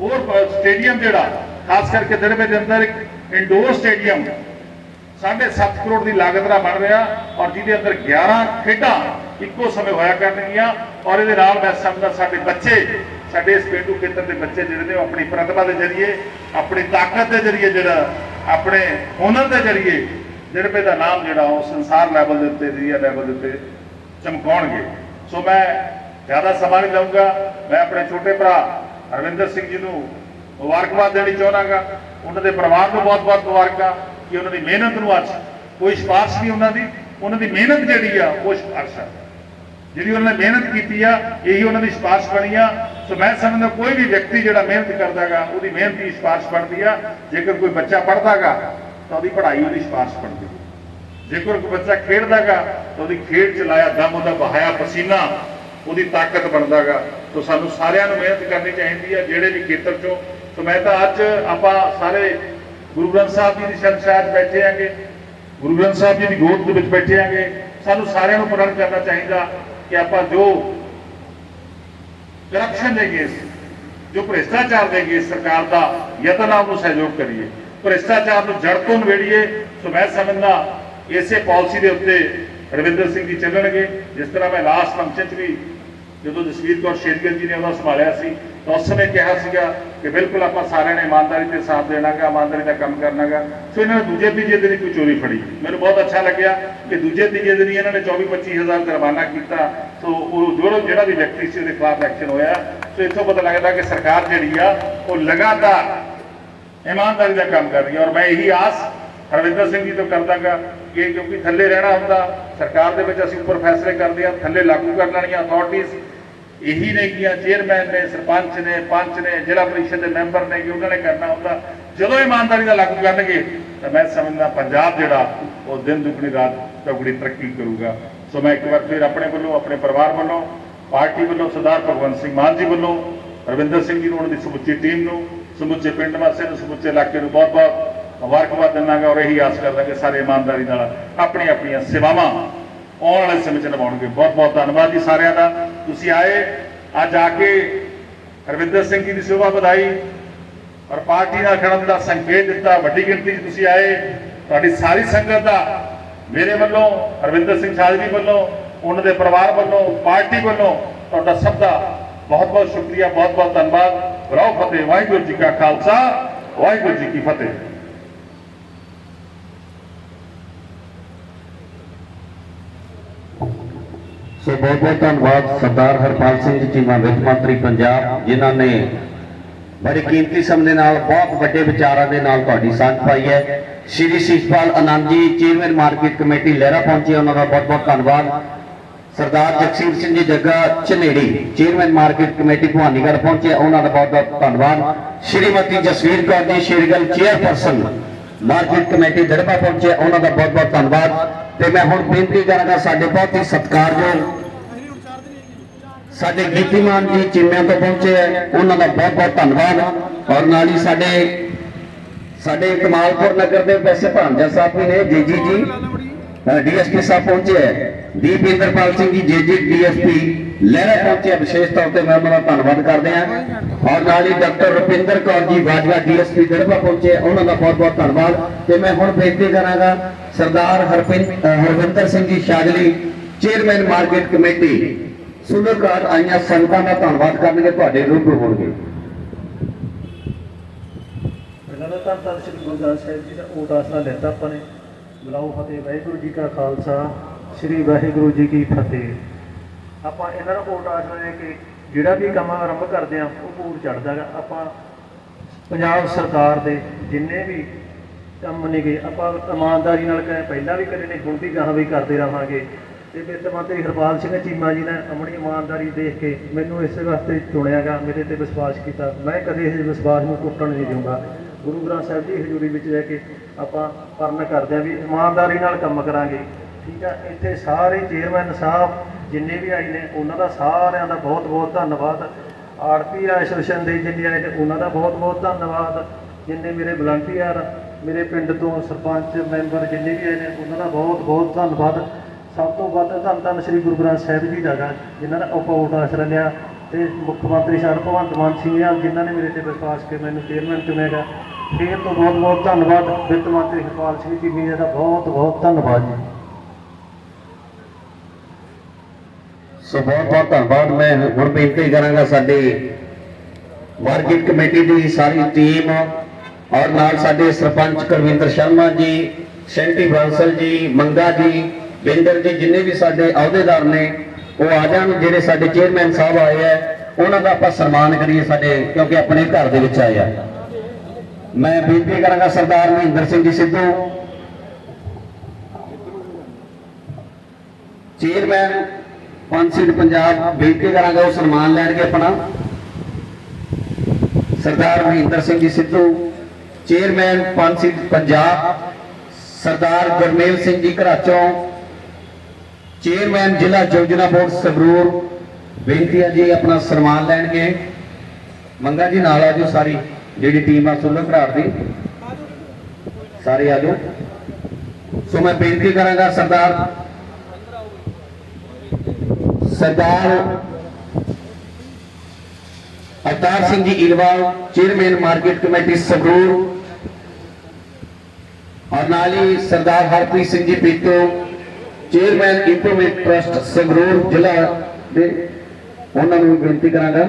ਹੋਰ ਸਟੇਡੀਅਮ ਜਿਹੜਾ, ਖਾਸ ਕਰਕੇ ਦੜਵੇ ਦੇ ਅੰਦਰ ਇੱਕ ਇੰਡੋਰ ਸਟੇਡੀਅਮ 7.5 ਕਰੋੜ ਦੀ ਲਾਗਤ ਨਾਲ ਬਣ ਰਿਹਾ, ਔਰ ਜਿਹਦੇ ਅੰਦਰ 11 ਖੇਡਾਂ ਇੱਕੋ ਸਮੇਂ ਹੋਇਆ ਕਰਨਗੀਆਂ ਔਰ ਇਹਦੇ ਨਾਲ ਮੈਂ ਸਮਝਦਾ ਸਾਡੇ ਬੱਚੇ, ਸਾਡੇ ਇਸ ਪੇਂਡੂ ਖੇਤਰ ਦੇ ਬੱਚੇ ਜਿਹੜੇ ਨੇ ਉਹ ਆਪਣੀ ਪ੍ਰਤਿਭਾ ਦੇ ਜ਼ਰੀਏ, ਆਪਣੀ ਤਾਕਤ ਦੇ ਜ਼ਰੀਏ ਜਿਹੜਾ, ਆਪਣੇ ਹੁਨਰ ਦੇ ਜ਼ਰੀਏ, ਜਿਹੜੇ ਦਾ ਨਾਮ ਜਿਹੜਾ ਉਹ ਸੰਸਾਰ ਲੈਵਲ ਦੇ ਉੱਤੇ ਏਰੀਆ ਲੈਵਲ ਦੇ ਉੱਤੇ ਚਮਕਾਉਣਗੇ। ਸੋ ਮੈਂ ਜ਼ਿਆਦਾ ਸਮਾਂ ਨਹੀਂ ਲਵਾਂਗਾ ਮੈਂ ਆਪਣੇ ਛੋਟੇ ਭਰਾ ਹਰਵਿੰਦਰ ਸਿੰਘ ਜੀ ਨੂੰ ਮੁਬਾਰਕਬਾਦ ਦੇਣੀ ਚਾਹੁੰਦਾਗਾ ਉਹਨਾਂ ਦੇ ਪਰਿਵਾਰ ਨੂੰ ਬਹੁਤ-ਬਹੁਤ ਮੁਬਾਰਕਾਂ ਕਿ ਉਹਨਾਂ ਦੀ ਮਿਹਨਤ ਨੂੰ ਅੱਜ ਕੋਈ ਸਿਫਾਰਿਸ਼ ਨਹੀਂ ਉਹਨਾਂ ਦੀ ਉਹਨਾਂ ਦੀ ਮਿਹਨਤ ਜਿਹੜੀ ਆ ਉਹ ਸਿਫਾਰਿਸ਼ ਆ। ਜਿਹੜੀ ਉਹਨਾਂ ਨੇ ਮਿਹਨਤ ਕੀਤੀ ਆ, ਇਹੀ ਉਹਨਾਂ ਦੀ ਸਿਫਾਰਿਸ਼ ਬਣੀ ਆ। ਸੋ ਮੈਂ ਸਮਝਦਾ ਕੋਈ ਵੀ ਵਿਅਕਤੀ ਜਿਹੜਾ ਮਿਹਨਤ ਕਰਦਾਗਾ, ਉਹਦੀ ਮਿਹਨਤ ਦੀ ਸਿਫਾਰਿਸ਼ ਬਣਦੀ ਆ। ਜੇਕਰ ਕੋਈ ਬੱਚਾ ਪੜ੍ਹਦਾਗਾ, ਤਾਂ ਉਹਦੀ ਪੜ੍ਹਾਈ ਉਹਦੀ ਸਿਫਾਰਿਸ਼ ਬਣਦੀ ਜੇਕਰ ਕੋਈ ਬੱਚਾ ਖੇਡਦਾਗਾ, ਤਾਂ ਉਹਦੀ ਖੇਡ ਚ ਲਾਇਆ ਦਮ, ਉਹਦਾ ਬਹਾਇਆ ਪਸੀਨਾ, ਉਹਦੀ ਤਾਕਤ ਬਣਦਾਗਾ। ਸੋ ਸਾਨੂੰ ਸਾਰਿਆਂ ਨੂੰ ਮਿਹਨਤ ਕਰਨੀ ਚਾਹੀਦੀ ਆ, ਜਿਹੜੇ ਵੀ ਖੇਤਰ ਚੋਂ। ਸੋ ਮੈਂ ਤਾਂ ਅੱਜ ਆਪਾਂ ਸਾਰੇ ਗੁਰੂ ਗ੍ਰੰਥ ਸਾਹਿਬ ਜੀ ਦੀ ਸ਼ਨਸ਼ਾਹ ਬੈਠੇ ਆਂਗੇ। ਗੁਰੂ ਗ੍ਰੰਥ ਸਾਹਿਬ ਜੀ ਦੀ ਗੋਦ ਦੇ ਵਿੱਚ ਬੈਠੇ ਆਂਗੇ। ਸਾਨੂੰ ਸਾਰਿਆਂ ਨੂੰ ਪ੍ਰਣ ਕਰਨਾ ਚਾਹੀਦਾ। ਕਿ ਆਪਾਂ ਜੋ ਕਰਪਸ਼ਨ ਦੇ ਕੇਸ ਜੋ ਭ੍ਰਿਸ਼ਟਾਚਾਰ ਦੇ ਕੇਸ ਸਰਕਾਰ ਦਾ ਯਤਨ ਆਪ ਨੂੰ ਸਹਿਯੋਗ ਕਰੀਏ। ਭ੍ਰਿਸ਼ਟਾਚਾਰ ਨੂੰ ਜੜ ਤੋਂ ਨਵੇੜੀਏ ਸੋ ਮੈਂ ਸਮਝਦਾ ਇਸੇ ਪਾਲਿਸੀ ਦੇ ਉੱਤੇ ਰਵਿੰਦਰ ਸਿੰਘ ਜੀ ਚੱਲਣਗੇ। ਜਿਸ ਤਰ੍ਹਾਂ ਮੈਂ ਲਾਸਟ ਫੰਕਸ਼ਨ 'ਚ ਵੀ ਜਦੋਂ ਜਸਵੀਰ ਕੌਰ ਸ਼ੇਰਗਿੱਲ ਜੀ ਨੇ ਉਹਦਾ ਸੰਭਾਲਿਆ ਸੀ ਤਾਂ ਉਸ ਸਮੇਂ ਕਿਹਾ ਸੀਗਾ ਕਿ ਬਿਲਕੁਲ ਆਪਾਂ ਸਾਰਿਆਂ ਨੇ ਇਮਾਨਦਾਰੀ ਤੇ ਸਾਥ ਦੇਣਾਗਾ, ਇਮਾਨਦਾਰੀ ਦਾ ਕੰਮ ਕਰਨਾਗਾ। ਸੋ ਇਹਨਾਂ ਨੇ ਦੂਜੇ ਤੀਜੇ ਦਿਨ ਹੀ ਕੋਈ ਚੋਰੀ ਫੜੀ। ਮੈਨੂੰ ਬਹੁਤ ਅੱਛਾ ਲੱਗਿਆ ਕਿ ਦੂਜੇ ਤੀਜੇ ਦਿਨ ਹੀ ਇਹਨਾਂ ਨੇ 24 25000 ਜੁਰਮਾਨਾ ਕੀਤਾ। ਸੋ ਉਹ ਜਿਹੜਾ ਜਿਹੜਾ ਵੀ ਵਿਅਕਤੀ ਸੀ ਉਹਦੇ ਖਿਲਾਫ ਐਕਸ਼ਨ ਹੋਇਆ। ਸੋ ਇੱਥੋਂ ਪਤਾ ਲੱਗਦਾ ਕਿ ਸਰਕਾਰ ਜਿਹੜੀ ਆ, ਉਹ ਲਗਾਤਾਰ ਇਮਾਨਦਾਰੀ ਦਾ ਕੰਮ ਕਰ ਰਹੀ ਹੈ ਔਰ ਮੈਂ ਇਹੀ ਆਸ ਹਰਵਿੰਦਰ ਸਿੰਘ ਜੀ ਤੋਂ ਕਰਦਾਗਾ ਕਿ ਕਿਉਂਕਿ ਥੱਲੇ ਰਹਿਣਾ ਹੁੰਦਾ, ਸਰਕਾਰ ਦੇ ਵਿੱਚ ਅਸੀਂ ਉੱਪਰ ਫੈਸਲੇ ਕਰਦੇ ਹਾਂ, ਥੱਲੇ ਲਾਗੂ ਕਰਨ ਵਾਲੀਆਂ ਅਥਾਰਟੀਆਂ ਇਹੀ ਨੇ ਕਿ ਚੇਅਰਮੈਨ ਨੇ, ਸਰਪੰਚ ਨੇ, ਪੰਚ ਨੇ, ਜ਼ਿਲ੍ਹਾ ਪਰਿਸ਼ਦ ਦੇ ਮੈਂਬਰ ਨੇ ਕਿ ਉਹਨਾਂ ਨੇ ਕਰਨਾ ਹੁੰਦਾ, ਜਦੋਂ ਇਮਾਨਦਾਰੀ ਦਾ ਲਾਗੂ ਕਰਨਗੇ, ਤਾਂ ਮੈਂ ਸਮਝਦਾ ਪੰਜਾਬ ਜਿਹੜਾ, ਉਹ ਦਿਨ ਦੁਗਣੀ, ਰਾਤ ਚੌਗੁਣੀ ਤਰੱਕੀ ਕਰੂਗਾ। ਸੋ ਮੈਂ ਇੱਕ ਵਾਰ ਫਿਰ ਆਪਣੇ ਵੱਲੋਂ, ਆਪਣੇ ਪਰਿਵਾਰ ਵੱਲੋਂ, ਪਾਰਟੀ ਵੱਲੋਂ ਸਰਦਾਰ ਭਗਵੰਤ ਸਿੰਘ ਮਾਨ ਜੀ ਵੱਲੋਂ, ਰਵਿੰਦਰ ਸਿੰਘ ਜੀ ਨੂੰ ਉਹਨਾਂ ਦੀ ਸਮੁੱਚੀ ਟੀਮ ਨੂੰ, ਸਮੁੱਚੇ ਪਿੰਡ ਵਾਸੀਆਂ ਨੂੰ, ਸਮੁੱਚੇ ਇਲਾਕੇ ਨੂੰ ਬਹੁਤ-ਬਹੁਤ ਮੁਬਾਰਕਬਾਦ ਦਿੰਦਾਗਾ ਔਰ ਇਹੀ ਆਸ ਕਰਦਾ ਕਿ ਸਾਰੇ ਇਮਾਨਦਾਰੀ ਨਾਲ ਆਪਣੀਆਂ ਆਪਣੀਆਂ ਸੇਵਾਵਾਂ ਆਉਣ ਵਾਲੇ ਸਮੇਂ 'ਚ ਨਿਭਾਉਣਗੇ। ਬਹੁਤ-ਬਹੁਤ ਧੰਨਵਾਦ ਜੀ ਸਾਰਿਆਂ ਦਾ। ਤੁਸੀਂ ਆਏ, ਅੱਜ ਆ ਕੇ ਰਵਿੰਦਰ ਸਿੰਘ ਜੀ ਦੀ ਸੇਵਾ ਵਧਾਈ ਔਰ ਪਾਰਟੀ ਨਾਲ ਖੜਨ ਦਾ ਸੰਕੇਤ ਦਿੱਤਾ, ਵੱਡੀ ਗਿਣਤੀ 'ਚ ਤੁਸੀਂ ਆਏ। ਤੁਹਾਡੀ ਸਾਰੀ ਸੰਗਤ ਦਾ ਮੇਰੇ ਵੱਲੋਂ ਰਵਿੰਦਰ ਸਿੰਘ ਸਾਜਲੀ ਵੱਲੋਂ, ਉਹਨਾਂ ਦੇ ਪਰਿਵਾਰ ਵੱਲੋਂ, ਪਾਰਟੀ ਵੱਲੋਂ ਤੁਹਾਡਾ ਸਭ ਦਾ ਬਹੁਤ ਬਹੁਤ ਸ਼ੁਕਰੀਆ, ਬਹੁਤ ਬਹੁਤ ਧੰਨਵਾਦ। ਰਹੋ ਫਤਿਹ, ਵਾਹਿਗੁਰੂ ਜੀ ਕਾ ਖਾਲਸਾ, ਵਾਹਿਗੁਰੂ ਜੀ ਕੀ ਫਤਿਹ। ਸੋ ਬਹੁਤ ਬਹੁਤ ਧੰਨਵਾਦ ਸਰਦਾਰ ਹਰਪਾਲ ਸਿੰਘ ਜੀ, ਚੀਮਾ ਵਿੱਤ ਮੰਤਰੀ ਪੰਜਾਬ, ਜਿਨ੍ਹਾਂ ਨੇ ਬੜੇ ਕੀਮਤੀ ਸਮੇਂ ਦੇ ਨਾਲ, ਬਹੁਤ ਵੱਡੇ ਵਿਚਾਰਾਂ ਦੇ ਨਾਲ ਤੁਹਾਡੀ ਸਾਂਝ ਪਾਈ ਹੈ। ਸ਼੍ਰੀ ਸ਼ੀਸ਼ਪਾਲ ਆਨੰਦ ਜੀ, ਚੇਅਰਮੈਨ ਮਾਰਕੀਟ ਕਮੇਟੀ, ਲਹਿਰਾ ਪਹੁੰਚੇ, ਉਹਨਾਂ ਦਾ ਬਹੁਤ ਬਹੁਤ ਧੰਨਵਾਦ। Sardar Jagsir Singh ji, Jagga Jhaneri, chairman market committee, Bhawanigarh ਪਹੁੰਚੇ, ਉਹਨਾਂ ਦਾ ਬਹੁਤ ਬਹੁਤ ਧੰਨਵਾਦ। Shrimati Jasvir Kaur ji Shergill chairperson, market committee, Darba ਪਹੁੰਚੇ, ਉਹਨਾਂ ਦਾ ਬਹੁਤ ਬਹੁਤ ਧੰਨਵਾਦ। ਤੇ ਮੈਂ ਹੁਣ ਬੇਨਤੀ ਕਰਾਂਗਾ ਸਾਡੇ ਬਹੁਤ ਹੀ ਸਤਿਕਾਰਯੋਗ ਸਾਡੇ ਗੀਤੀਮਾਨ ਜੀ ਚਿੰਮਿਆਂ ਤੋਂ ਪਹੁੰਚੇ ਹੈ ਉਹਨਾਂ ਦਾ ਬਹੁਤ ਬਹੁਤ ਧੰਨਵਾਦ। ਔਰ ਨਾਲ ਹੀ ਸਾਡੇ ਸਾਡੇ ਕਮਾਲਪੁਰ ਨਗਰ ਦੇ ਵੈਸੇ ਭਾਂਜਾ ਸਾਹਿਬ ਵੀ ਨੇ ਜੀ ਜੀ ਜੀ ਡੀਐਸਪੀ ਸਾਹਿਬ ਪਹੁੰਚੇ ਹੈ ਦੀਪਿੰਦਰਪਾਲ ਸਿੰਘ ਜੀ ਜੀ ਜੀ ਡੀਐਸਪੀ। ਲਹਿਰਾ ਪਹੁੰਚਿਆ ਵਿਸ਼ੇਸ਼ ਤੌਰ ਤੇ ਮੈਂ ਉਹਨਾਂ ਦਾ ਧੰਨਵਾਦ ਕਰਦੇ ਹਾਂ। ਔਰ ਨਾਲ ਹੀ ਡਾਕਟਰ ਰੁਪਿੰਦਰ ਕੌਰ ਜੀ ਬਾਜਵਾ ਡੀਐਸਪੀ ਦੜਬਾ ਪਹੁੰਚੇ ਉਹਨਾਂ ਦਾ ਬਹੁਤ ਬਹੁਤ ਧੰਨਵਾਦ। ਤੇ ਮੈਂ ਹੁਣ ਬੇਨਤੀ ਕਰਾਂਗਾ Sardar Harvinder Singh ji Shajli, chairman market committee ਸੁਲੂਕਾਤ ਆਈਆਂ ਸੰਗਤਾਂ ਦਾ ਧੰਨਵਾਦ ਕਰਨਗੇ, ਤੁਹਾਡੇ ਰੂਬਰੂ ਹੋਣਗੇ। ਪਹਿਲਾਂ ਤਾਂ ਧੰਨ ਧੰਨ ਸ੍ਰੀ ਗੁਰੂ ਗ੍ਰੰਥ ਸਾਹਿਬ ਜੀ ਦਾ ਓਟ ਆਸਰਾ ਲੈਤਾ ਆਪਾਂ ਨੇ। ਬੁਲਾਓ ਫਤਿਹ, ਵਾਹਿਗੁਰੂ ਜੀ ਕਾ ਖਾਲਸਾ, ਸ੍ਰੀ ਵਾਹਿਗੁਰੂ ਜੀ ਕੀ ਫਤਿਹ। ਆਪਾਂ ਇਹਨਾਂ ਦਾ ਓਟ ਆਸਰਾ ਲੈ ਕੇ ਜਿਹੜਾ ਵੀ ਕੰਮ ਆਰੰਭ ਕਰਦੇ ਆ, ਉਹ ਪੂਰ ਚੜਦਾਗਾ ਆਪਾਂ ਪੰਜਾਬ ਸਰਕਾਰ ਦੇ ਜਿੰਨੇ ਵੀ ਕੰਮ ਨੇਗੇ ਆਪਾਂ ਇਮਾਨਦਾਰੀ ਨਾਲ ਕਰੇ ਪਹਿਲਾਂ ਵੀ ਕਰੇ ਨੇ ਹੁਣ ਵੀ ਗਾਹਾਂ ਵੀ ਕਰਦੇ ਰਹਾਂਗੇ। ਤੇ ਵਿੱਤ ਮੰਤਰੀ ਹਰਪਾਲ ਸਿੰਘ ਚੀਮਾ ਜੀ ਨੇ ਆਪਣੀ ਇਮਾਨਦਾਰੀ ਦੇਖ ਕੇ ਮੈਨੂੰ ਇਸੇ ਵਾਸਤੇ ਚੁਣਿਆਗਾ ਮੇਰੇ ਤੇ ਵਿਸ਼ਵਾਸ ਕੀਤਾ। ਮੈਂ ਕਦੇ ਇਸ ਵਿਸ਼ਵਾਸ ਨੂੰ ਟੁੱਟਣ ਨਹੀਂ ਦਊਂਗਾ ਗੁਰੂ ਗ੍ਰੰਥ ਸਾਹਿਬ ਦੀ ਹਜ਼ੂਰੀ ਵਿੱਚ ਰਹਿ ਕੇ ਆਪਾਂ ਪਰਨ ਕਰਦੇ ਆ ਵੀ ਇਮਾਨਦਾਰੀ ਨਾਲ ਕੰਮ ਕਰਾਂਗੇ। ਠੀਕ ਆ, ਇੱਥੇ ਸਾਰੇ ਚੇਅਰਮੈਨ ਸਾਹਿਬ ਜਿੰਨੇ ਵੀ ਆਏ ਨੇ ਉਹਨਾਂ ਦਾ ਸਾਰਿਆਂ ਦਾ ਬਹੁਤ ਬਹੁਤ ਧੰਨਵਾਦ। ਆਰਤੀ ਐਸੋਸੀਏਸ਼ਨ ਦੇ ਜਿੰਨੇ ਆਏ ਨੇ ਉਹਨਾਂ ਦਾ ਬਹੁਤ ਬਹੁਤ ਧੰਨਵਾਦ। ਜਿੰਨੇ ਮੇਰੇ ਵਲੰਟੀਅਰ ਮੇਰੇ ਪਿੰਡ ਤੋਂ ਸਰਪੰਚ ਮੈਂਬਰ ਜਿੰਨੇ ਵੀ ਆਏ ਨੇ ਉਹਨਾਂ ਦਾ ਬਹੁਤ ਬਹੁਤ ਧੰਨਵਾਦ। ਸਭ ਤੋਂ ਵੱਧ ਧੰਨ ਧੰਨ ਸ੍ਰੀ ਗੁਰੂ ਗ੍ਰੰਥ ਸਾਹਿਬ ਜੀ ਦਾ ਗਾ, ਜਿਨ੍ਹਾਂ ਨੇ ਉਪੋਟ ਆਸਰਾ ਲਿਆ। ਤੇ ਮੁੱਖ ਮੰਤਰੀ ਸਾਹਿਬ ਭਗਵੰਤ ਮਾਨ ਸਿੰਘ ਜੀ ਜਿਨ੍ਹਾਂ ਨੇ ਮੇਰੇ ਤੇ ਵਿਸ਼ਵਾਸ ਕੇ ਮੈਨੂੰ ਚੇਅਰਮੈਨ ਚੁਣਿਆਗਾ ਫੇਰ ਤੋਂ ਬਹੁਤ ਬਹੁਤ ਧੰਨਵਾਦ ਵਿੱਤ ਮੰਤਰੀ ਹਰਪਾਲ ਸਿੰਘ ਜੀ ਜੀ ਦਾ ਬਹੁਤ ਬਹੁਤ ਧੰਨਵਾਦ ਜੀ। ਸੋ ਬਹੁਤ ਬਹੁਤ ਧੰਨਵਾਦ। ਮੈਂ ਹੁਣ ਬੇਨਤੀ ਕਰਾਂਗਾ ਸਾਡੇ ਮਾਰਕੀਟ ਕਮੇਟੀ ਦੀ ਸਾਰੀ ਟੀਮ ਔਰ ਨਾਲ ਸਾਡੇ ਸਰਪੰਚ ਕਰਵਿੰਦਰ ਸ਼ਰਮਾ ਜੀ, ਸੈਂਟੀ ਬਾਂਸਲ ਜੀ, ਮੰਗਾ ਜੀ, ਬਿੰਦਰ ਜੀ, ਜਿੰਨੇ ਵੀ ਸਾਡੇ ਅਹੁਦੇਦਾਰ ਨੇ, ਉਹ ਆ ਜਾਣ। ਜਿਹੜੇ ਸਾਡੇ ਚੇਅਰਮੈਨ ਸਾਹਿਬ ਆਏ ਹੈ ਉਹਨਾਂ ਦਾ ਆਪਾਂ ਸਨਮਾਨ ਕਰੀਏ ਸਾਡੇ, ਕਿਉਂਕਿ ਆਪਣੇ ਘਰ ਦੇ ਵਿੱਚ ਆਏ ਆ। ਮੈਂ ਬੇਨਤੀ ਕਰਾਂਗਾ ਸਰਦਾਰ ਮਹਿੰਦਰ ਸਿੰਘ ਜੀ ਸਿੱਧੂ, ਚੇਅਰਮੈਨ ਪੰਜ ਸੀਟ ਪੰਜਾਬ ਬੇਨਤੀ ਕਰਾਂਗਾ, ਉਹ ਸਨਮਾਨ ਲੈਣਗੇ ਆਪਣਾ। ਸਰਦਾਰ ਮਹਿੰਦਰ ਸਿੰਘ ਜੀ ਸਿੱਧੂ, ਚੇਅਰਮੈਨ ਪੰਜ ਸੀਟ ਪੰਜਾਬ, ਸਰਦਾਰ ਗੁਰਮੇਲ ਸਿੰਘ ਜੀ ਘਰਾਚੋਂ, ਚੇਅਰਮੈਨ ਜ਼ਿਲ੍ਹਾ ਯੋਜਨਾ ਬੋਰਡ ਸੰਗਰੂਰ, ਬੇਨਤੀ ਹੈ ਜੀ ਆਪਣਾ ਸਨਮਾਨ ਲੈਣਗੇ। ਮੰਗਾ ਜੀ ਨਾਲ ਆ ਜਾਓ ਸਾਰੀ, ਜਿਹੜੀ ਟੀਮ ਆ ਸੁਲਨ ਘਰਾੜ ਦੀ। ਸਾਰੇ ਆ ਜਾਓ ਸੋ ਮੈਂ ਬੇਨਤੀ ਕਰਾਂਗਾ ਸਰਦਾਰ Sardar Avtar Singh ji Ilwal chairman market committee Sangrur. ਔਰ ਨਾਲ ਹੀ Sardar Harpreet Singh ji Pito chairman improvement trust Sangrur ਜ਼ਿਲ੍ਹਾ ਦੇ। ਉਹਨਾਂ ਨੂੰ ਵੀ ਬੇਨਤੀ ਕਰਾਂਗਾ।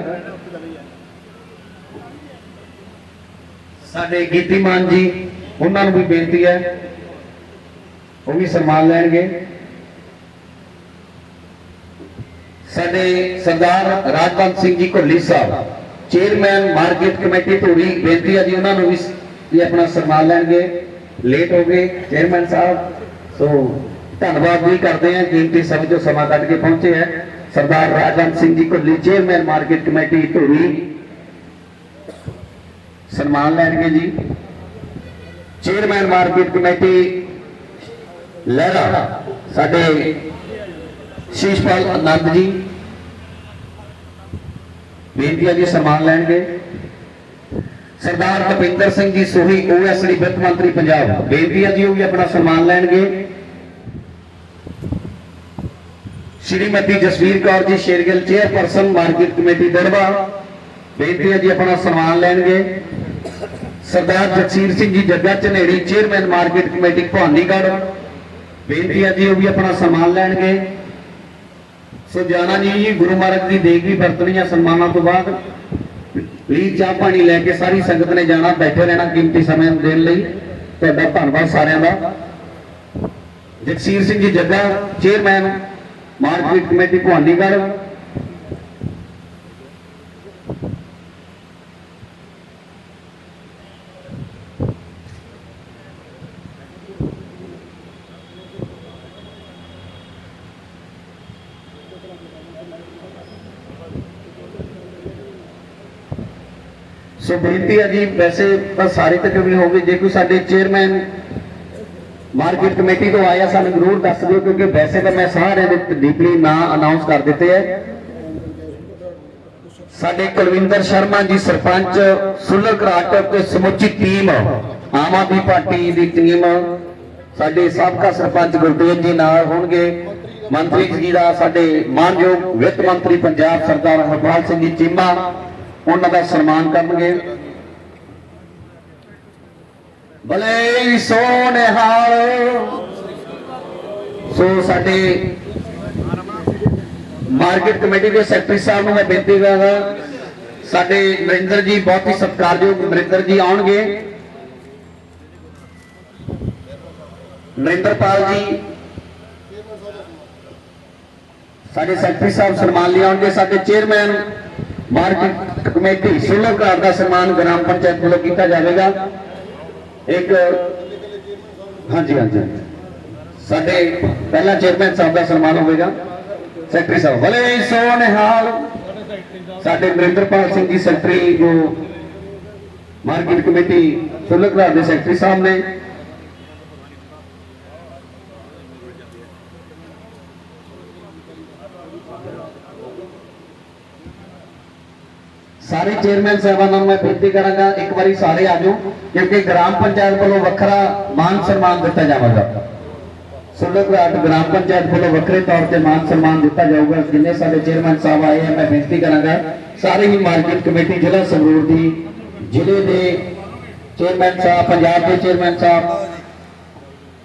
ਸਾਡੇ ਗੀਤੀਮਾਨ ਜੀ, ਉਹਨਾਂ ਨੂੰ ਵੀ ਬੇਨਤੀ ਹੈ। ਉਹ ਵੀ ਸਨਮਾਨ ਲੈਣਗੇ। ਸਾਡੇ Sardar Rajwant Singh ji Ghulli Sahib chairman market committee Dhuri ਬੇਨਤੀ ਹੈ ਜੀ, ਉਹਨਾਂ ਨੂੰ ਵੀ ਵੀ ਆਪਣਾ ਸਨਮਾਨ ਲੈਣਗੇ। ਲੇਟ ਹੋ ਗਏ ਚੇਅਰਮੈਨ ਸਾਹਿਬ, ਸੋ ਧੰਨਵਾਦ ਵੀ ਕਰਦੇ ਹਾਂ ਕੀਮਤੀ ਸਮੇਂ ਤੋਂ ਸਮਾਂ ਕੱਢ ਕੇ ਪਹੁੰਚੇ ਹੈ Sardar Rajwant Singh ji Ghulli chairman market committee Dhuri. ਸਨਮਾਨ ਲੈਣਗੇ ਜੀ। ਚੇਅਰਮੈਨ ਮਾਰਕੀਟ ਕਮੇਟੀ ਲਹਿਰਾ, ਸਾਡੇ ਸ਼ੀਸ਼ਪਾਲ ਆਨੰਦ ਜੀ। ਬੇਨਤੀ ਹੈ ਜੀ ਸਨਮਾਨ ਲੈਣਗੇ। ਸਰਦਾਰ ਤਪਿੰਦਰ ਸਿੰਘ ਜੀ ਸੋਹੀ ਓਐਸਡੀ ਵਿੱਤ ਮੰਤਰੀ ਪੰਜਾਬ। ਬੇਨਤੀ ਹੈ ਜੀ, ਉਹ ਵੀ ਆਪਣਾ ਸਨਮਾਨ ਲੈਣਗੇ। Shrimati Jasvir Kaur ji, Shergill chairperson, market committee Darwa ਬੇਨਤੀ ਹੈ ਜੀ, ਆਪਣਾ ਸਨਮਾਨ ਲੈਣਗੇ। Sardar Jagsir Singh ji, Jagga Jhaneri, chairman, market committee, Bhawanigarh. ਬੇਨਤੀ ਹੈ ਜੀ, ਉਹ ਵੀ ਆਪਣਾ ਸਨਮਾਨ ਲੈਣਗੇ। ਸੋ ਜਾਣਾ ਜੀ, ਗੁਰੂ ਮਹਾਰਾਜ ਦੀ ਦੇਗ ਵੀ ਵਰਤਣੀ ਆ, ਸਨਮਾਨਾਂ ਤੋਂ ਬਾਅਦ। ਪਲੀਜ਼ ਚਾਹ ਪਾਣੀ ਲੈ ਕੇ ਸਾਰੀ ਸੰਗਤ ਨੇ ਜਾਣਾ, ਬੈਠੇ ਰਹਿਣਾ ਕੀਮਤੀ ਸਮੇਂ ਦੇਣ ਲਈ। ਤੁਹਾਡਾ ਧੰਨਵਾਦ ਸਾਰਿਆਂ ਦਾ। Jagsir Singh ji Jagga chairman market committee Bhawanigarh. So ਬੇਨਤੀ ਹੈ ਜੀ, ਵੈਸੇ ਤਾਂ ਸਾਰੇ ਤੱਕ ਵੀ ਹੋਵੇ ਜੇ ਕੋਈ ਸਾਡੇ ਚੇਅਰਮੈਨ ਮਾਰਕੀਟ ਕਮੇਟੀ ਤੋਂ ਆਇਆ, ਸਾਨੂੰ ਜ਼ਰੂਰ ਦੱਸ ਦਿਓ, ਕਿਉਂਕਿ ਵੈਸੇ ਤਾਂ ਮੈਂ ਸਾਰਿਆਂ ਦੇ ਡੀਪਲੀ ਨਾਂ ਅਨਾਉਂਸ ਕਰ ਦਿੱਤੇ ਹੈ ਸਾਡੇ ਕੁਲਵਿੰਦਰ ਸ਼ਰਮਾ ਜੀ, ਸਰਪੰਚ ਸੁਲਰ ਘਰਾਟ ਤੇ ਸਮੁੱਚੀ ਟੀਮ ਆਮ ਆਦਮੀ ਪਾਰਟੀ ਦੀ ਟੀਮ ਸਾਡੇ ਸਾਬਕਾ ਸਰਪੰਚ ਗੁਰਦੇਵ ਜੀ ਨਾਲ ਹੋਣਗੇ। ਮੰਤਰੀ ਜੀ ਦਾ ਸਾਡੇ ਮਾਨਯੋਗ ਵਿੱਤ ਮੰਤਰੀ ਪੰਜਾਬ ਸਰਦਾਰ ਹਰਪਾਲ ਸਿੰਘ ਜੀ ਚੀਮਾ ਉਹਨਾਂ ਦਾ ਸਨਮਾਨ ਕਰਨਗੇ। ਭਲੇ ਸੋਨੇਹਾਲ। ਸੋ ਸਾਡੇ ਮਾਰਕੀਟ ਕਮੇਟੀ ਦੇ ਸੈਕਟਰੀ ਸਾਹਿਬ ਨੂੰ ਮੈਂ ਬੇਨਤੀ ਕਰਾਂਗਾ, ਸਾਡੇ ਨਰਿੰਦਰ ਜੀ ਬਹੁਤ ਹੀ ਸਤਿਕਾਰਯੋਗ ਨਰਿੰਦਰ ਜੀ ਆਉਣਗੇ। ਨਰਿੰਦਰਪਾਲ ਜੀ, ਸਾਡੇ ਸੈਕਟਰੀ ਸਾਹਿਬ ਸਨਮਾਨ ਲਈ ਆਉਣਗੇ, ਸਾਡੇ ਚੇਅਰਮੈਨ ਮਾਰਕੀਟ ਕਮੇਟੀ ਸੁਲਰ ਦਾ ਸਨਮਾਨ ਗ੍ਰਾਮ ਪੰਚਾਇਤ ਵੱਲੋਂ ਕੀਤਾ ਜਾਵੇਗਾ। ਇੱਕ, ਹਾਂਜੀ ਹਾਂਜੀ। ਸਾਡੇ ਪਹਿਲਾ ਚੇਅਰਮੈਨ ਸਾਹਿਬ ਦਾ ਸਨਮਾਨ ਹੋਵੇਗਾ। ਸੈਕਟਰੀ ਸਾਹਿਬ, ਭਲੇ ਸੋਨਿਹਾਲ। ਸਾਡੇ ਨਰਿੰਦਰਪਾਲ ਸਿੰਘ ਜੀ, ਸੈਕਟਰੀ, ਜੋ ਮਾਰਕੀਟ ਕਮੇਟੀ ਸੁਲਰ ਘਰ ਦੇ ਸੈਕਟਰੀ ਸਾਹਿਬ ਨੇ ਸਾਰੇ ਚੇਅਰਮੈਨ ਸਾਹਿਬਾਨਾਂ ਨੂੰ ਮੈਂ ਬੇਨਤੀ ਕਰਾਂਗਾ, ਇੱਕ ਵਾਰੀ ਸਾਰੇ ਆ ਜਾਓ, ਕਿਉਂਕਿ ਗ੍ਰਾਮ ਪੰਚਾਇਤ ਵੱਲੋਂ ਵੱਖਰਾ ਮਾਨ ਸਨਮਾਨ ਦਿੱਤਾ ਜਾਵੇਗਾ। ਸੁਲਰ ਗ੍ਰਾਮ ਪੰਚਾਇਤ ਵੱਲੋਂ ਵੱਖਰੇ ਤੌਰ ਤੇ ਮਾਨ ਸਨਮਾਨ ਦਿੱਤਾ ਜਾਊਗਾ। ਜਿੰਨੇ ਸਾਡੇ ਚੇਅਰਮੈਨ ਸਾਹਿਬ ਆਏ ਆ, ਮੈਂ ਬੇਨਤੀ ਕਰਾਂਗਾ, ਸਾਰੇ ਹੀ ਮਾਰਕੀਟ ਕਮੇਟੀ, ਜ਼ਿਲ੍ਹਾ ਸੰਗਰੂਰ ਦੀ, ਜ਼ਿਲ੍ਹੇ ਦੇ ਚੇਅਰਮੈਨ ਸਾਹਿਬ, ਪੰਜਾਬ ਦੇ ਚੇਅਰਮੈਨ ਸਾਹਿਬ,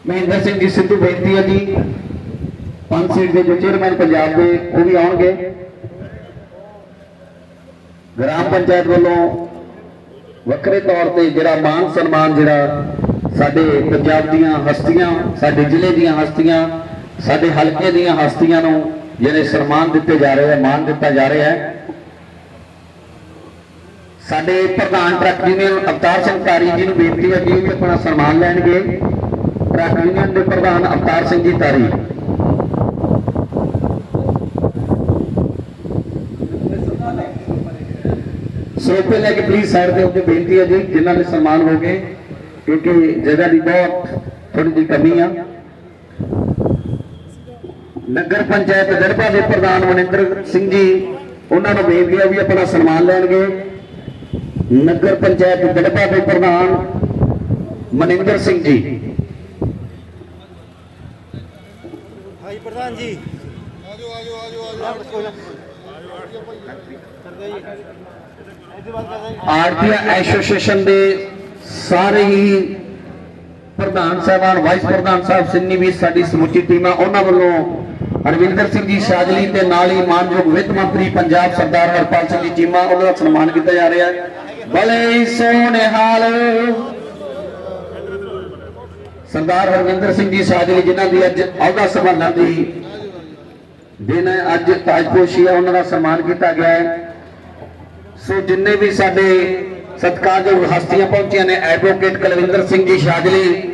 ਮਹਿੰਦਰ ਸਿੰਘ ਜੀ ਸਿੱਧੂ ਬੇਨਤੀ ਹੈ ਜੀ। ਪੰਜ ਸੀਟ ਦੇ ਜੋ ਚੇਅਰਮੈਨ ਪੰਜਾਬ ਦੇ, ਉਹ ਵੀ ਆਉਣਗੇ। ਗ੍ਰਾਮ ਪੰਚਾਇਤ ਵੱਲੋਂ ਵੱਖਰੇ ਤੌਰ ਤੇ ਜਿਹੜਾ ਮਾਨ ਸਨਮਾਨ ਜਿਹੜਾ ਸਾਡੇ ਪੰਜਾਬ ਦੀਆਂ ਹਸਤੀਆਂ, ਸਾਡੇ ਜ਼ਿਲ੍ਹੇ ਦੀਆਂ ਹਸਤੀਆਂ, ਸਾਡੇ ਹਲਕੇ ਦੀਆਂ ਹਸਤੀਆਂ ਨੂੰ ਜਿਹੜੇ ਸਨਮਾਨ ਦਿੱਤੇ ਜਾ ਰਹੇ ਹੈ ਮਾਨ ਦਿੱਤਾ ਜਾ ਰਿਹਾ ਹੈ। ਸਾਡੇ ਪ੍ਰਧਾਨ ਟਰੱਕ ਯੂਨੀਅਨ ਅਵਤਾਰ ਸਿੰਘ ਤਾਰੀ ਜੀ ਨੂੰ ਬੇਨਤੀ ਹੈ ਕਿ ਉਹ ਆਪਣਾ ਸਨਮਾਨ ਲੈਣਗੇ। ਟਰੱਕ ਯੂਨੀਅਨ ਦੇ ਪ੍ਰਧਾਨ ਅਵਤਾਰ ਸਿੰਘ ਜੀ ਤਾਰੀ ਸਰੋਪੇ ਲੈ ਕੇ ਪਲੀਜ਼ ਸਾਈਡ ਤੇ ਹੋ ਕੇ ਬੇਨਤੀ ਹੈ ਜੀ ਜਿਨ੍ਹਾਂ ਦੇ ਸਨਮਾਨ ਹੋ ਗਏ ਕਿਉਂਕਿ ਜਗ੍ਹਾ ਦੀ ਬਹੁਤ ਥੋੜੀ ਜਿਹੀ ਕਮੀ ਆ। ਨਗਰ ਪੰਚਾਇਤ ਦਰਬਾ ਦੇ ਪ੍ਰਧਾਨ ਮਨਿੰਦਰ ਸਿੰਘ ਜੀ ਉਹਨਾਂ ਨੂੰ ਬੇਨਤੀ ਹੈ ਵੀ ਆਪਣਾ ਸਨਮਾਨ ਲੈਣਗੇ। ਨਗਰ ਪੰਚਾਇਤ ਦਰਬਾ ਦੇ ਪ੍ਰਧਾਨ ਮਨਿੰਦਰ ਸਿੰਘ ਜੀ। ਹਾਂਜੀ ਪ੍ਰਧਾਨ ਜੀ। ਆਰਤੀ ਐਸੋਸੀਏਸ਼ਨ ਦੇ ਸਾਰੇ ਹੀ ਪ੍ਰਧਾਨ ਸਾਹਿਬਾਨ, ਵਾਈਸ ਪ੍ਰਧਾਨ ਸਾਹਿਬ ਸਿੰਨੀ ਵੀ ਸਾਡੀ ਸਮੁੱਚੀ ਟੀਮ ਆ, ਉਹਨਾਂ ਵੱਲੋਂ ਹਰਵਿੰਦਰ ਸਿੰਘ ਜੀ ਸ਼ਾਜਲੀ ਤੇ ਨਾਲ ਹੀ ਮਾਨਯੋਗ ਵਿੱਤ ਮੰਤਰੀ ਪੰਜਾਬ ਸਰਦਾਰ ਹਰਪਾਲ ਸਿੰਘ ਜੀ ਚੀਮਾ ਉਹਨਾਂ ਦਾ ਸਨਮਾਨ ਕੀਤਾ ਜਾ ਰਿਹਾ ਹੈ। ਬਲੇ ਸੋਹਣੇ ਹਾਲ। ਸਰਦਾਰ ਹਰਵਿੰਦਰ ਸਿੰਘ ਜੀ ਸ਼ਾਜਲੀ ਜਿਨ੍ਹਾਂ ਦੀ ਅੱਜ ਅਹੁਦਾ ਸੰਭਾਲਣ ਦੀ ਦਿਨ ਅੱਜ ਤਾਜਪੋਸ਼ੀ ਆ ਉਹਨਾਂ ਦਾ ਸਨਮਾਨ ਕੀਤਾ ਗਿਆ ਹੈ। ਸੋ ਜਿੰਨੇ ਵੀ ਸਾਡੇ ਸਤਿਕਾਰਯੋਗ ਹਸਤੀਆਂ ਪਹੁੰਚੀਆਂ ਨੇ ਐਡਵੋਕੇਟ ਕੁਲਵਿੰਦਰ ਸਿੰਘ ਜੀ ਸ਼ਾਜਲੀ,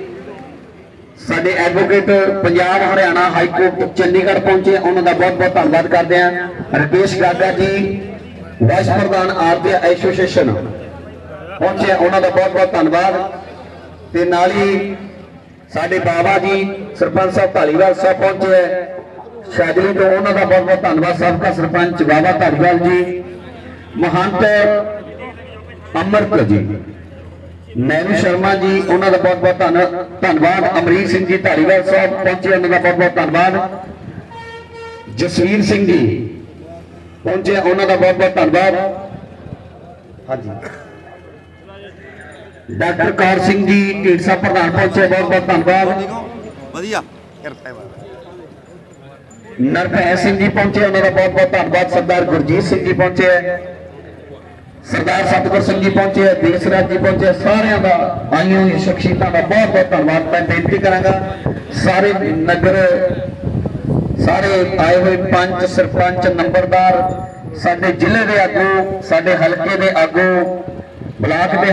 ਸਾਡੇ advocate Punjab Haryana high court Chandigarh ਪਹੁੰਚੇ, ਉਹਨਾਂ ਦਾ ਬਹੁਤ ਬਹੁਤ ਧੰਨਵਾਦ ਕਰਦੇ ਹਾਂ। ਰਕੇਸ਼ ਗਾਗਾ ਜੀ, ਵਾਈਸ ਪ੍ਰਧਾਨ ਆਰਤੀ ਐਸੋਸੀਏਸ਼ਨ ਪਹੁੰਚੇ, ਉਹਨਾਂ ਦਾ ਬਹੁਤ ਬਹੁਤ ਧੰਨਵਾਦ। ਤੇ ਨਾਲ ਹੀ ਸਾਡੇ ਬਾਬਾ ਜੀ, ਸਰਪੰਚ ਸਾਹਿਬ ਢਾਲੀਵਾਲ ਸਾਹਿਬ ਪਹੁੰਚੇ। ਸ਼ਾਜਲੀ ਤੋਂ ਉਹਨਾਂ ਦਾ ਬਹੁਤ ਬਹੁਤ ਧੰਨਵਾਦ। ਸਾਬਕਾ ਸਰਪੰਚ ਬਾਬਾ ਢਾਲੀਵਾਲ ਜੀ ਮਹੰਤ ਅਮਰਤ ਜੀ ਨੈਨੂ ਸ਼ਰਮਾ ਜੀ ਉਹਨਾਂ ਦਾ ਬਹੁਤ ਬਹੁਤ ਧੰਨ ਧੰਨਵਾਦ। ਅਮਰੀਕ ਸਿੰਘ ਜੀ ਧਾਰੀਵਾਲ ਸਾਹਿਬ ਪਹੁੰਚੇ ਉਹਨਾਂ ਦਾ ਬਹੁਤ ਬਹੁਤ ਧੰਨਵਾਦ। ਜਸਵੀਰ ਸਿੰਘ ਜੀ ਪਹੁੰਚੇ ਉਹਨਾਂ ਦਾ ਬਹੁਤ ਬਹੁਤ ਧੰਨਵਾਦ। ਹਾਂਜੀ। ਡਾਕਟਰ ਕਾਰ ਸਿੰਘ ਜੀ ਢੀਂਡਸਾ ਪ੍ਰਧਾਨ ਪਹੁੰਚੇ ਬਹੁਤ ਬਹੁਤ ਧੰਨਵਾਦ। ਵਧੀਆ। ਕਿਰਪਾ ਨਰਪੈ ਸਿੰਘ ਜੀ ਪਹੁੰਚੇ ਉਹਨਾਂ ਦਾ ਬਹੁਤ ਬਹੁਤ ਧੰਨਵਾਦ। ਸਰਦਾਰ ਗੁਰਜੀਤ ਸਿੰਘ ਜੀ ਪਹੁੰਚੇ। ਸਰਦਾਰ ਸਤਗੁਰ ਸਿੰਘ ਜੀ ਪਹੁੰਚੇ ਹੈ ਦੇਸਰਾਜ ਜੀ ਪਹੁੰਚੇ, ਸਾਰਿਆਂ ਦਾ ਆਈਆਂ ਹੋਈਆਂ ਸ਼ਖਸੀਅਤਾਂ ਦਾ ਬਹੁਤ ਬਹੁਤ ਧੰਨਵਾਦ। ਮੈਂ ਬੇਨਤੀ ਕਰਾਂਗਾ, ਸਾਰੇ ਨਗਰ, ਸਾਰੇ ਆਏ ਹੋਏ ਪੰਚ, ਸਰਪੰਚ, ਨੰਬਰਦਾਰ, ਸਾਡੇ ਜ਼ਿਲ੍ਹੇ ਦੇ ਆਗੂ, ਸਾਡੇ ਹਲਕੇ ਦੇ ਆਗੂ, ਬਲਾਕ ਦੇ